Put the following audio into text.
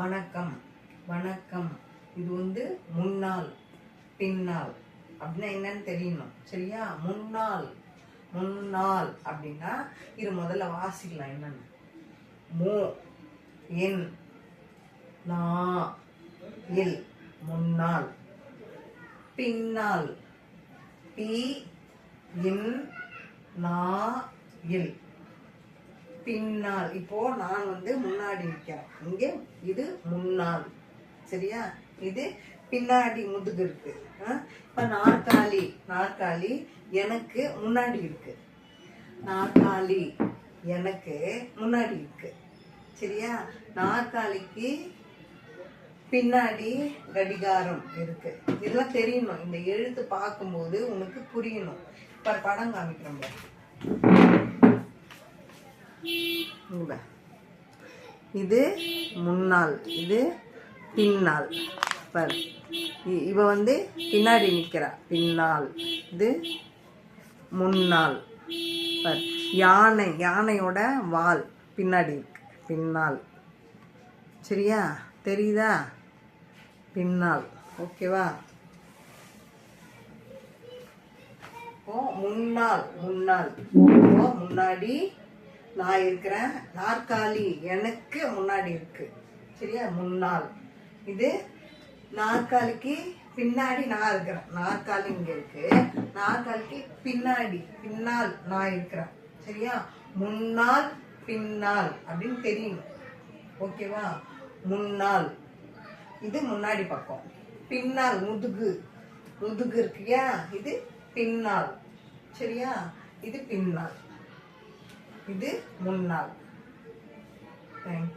வணக்கம் வணக்கம். இது வந்து முன்னாள் பின்னால் அப்படின்னா என்னன்னு தெரியணும். சரியா? முன்னாள் முன்னாள் அப்படின்னா இது முதல்ல வாசிக்கலாம் என்னன்னு. மு என் நா இல் முன்னாள். பின்னால் பி இன் நா இல். பின்னால். இப்போ நான் வந்து முன்னாடி நிற்கிறேன் இங்கே இது முன்னால். சரியா? இது பின்னாடி முதுகு இருக்கு. இப்போ இப்ப நாற்காலி நாற்காலி எனக்கு முன்னாடி இருக்கு. நாற்காலி எனக்கு முன்னாடி இருக்கு. சரியா? நாற்காலிக்கு பின்னாடி கடிகாரம் இருக்கு. இதெல்லாம் தெரியணும். இந்த எழுத்து பார்க்கும்போது உனக்கு புரியணும். இப்ப படம் காமிக்கிறோம் பாரு. இங்க பாரு. இது முன்னாள் இது பின்னால். பர். இ- இவ வந்து பின்னாடி நிற்கிறா பின்னால். இது முன்னால் பர். யானை யானையோட வால் பின்னாடி இருக்கு. பின்னால். சரியா? தெரியுதா? பின்னால். ஓகேவா? இப்போ முன்னால் முன்னால் முன்னாடி நான் இருக்கிறேன். நாற்காலி எனக்கு முன்னாடி இருக்கு. சரியா? முன்னால் இது நாற்காலிக்கு பின்னாடி நான் இருக்கிறேன். நாற்காலி இங்க இருக்கு. நாற்காலிக்கு பின்னாடி பின்னால் நான் இருக்கிறேன். சரியா? முன்னால் பின்னால் அப்படின்னு தெரியும். ஓகேவா? முன்னால் இது முன்னாடி பக்கம். பின்னால் முதுகு. முதுகு இருக்கியா இது பின்னால். சரியா? இது பின்னால். இது முன்னால் தேங்க்யூ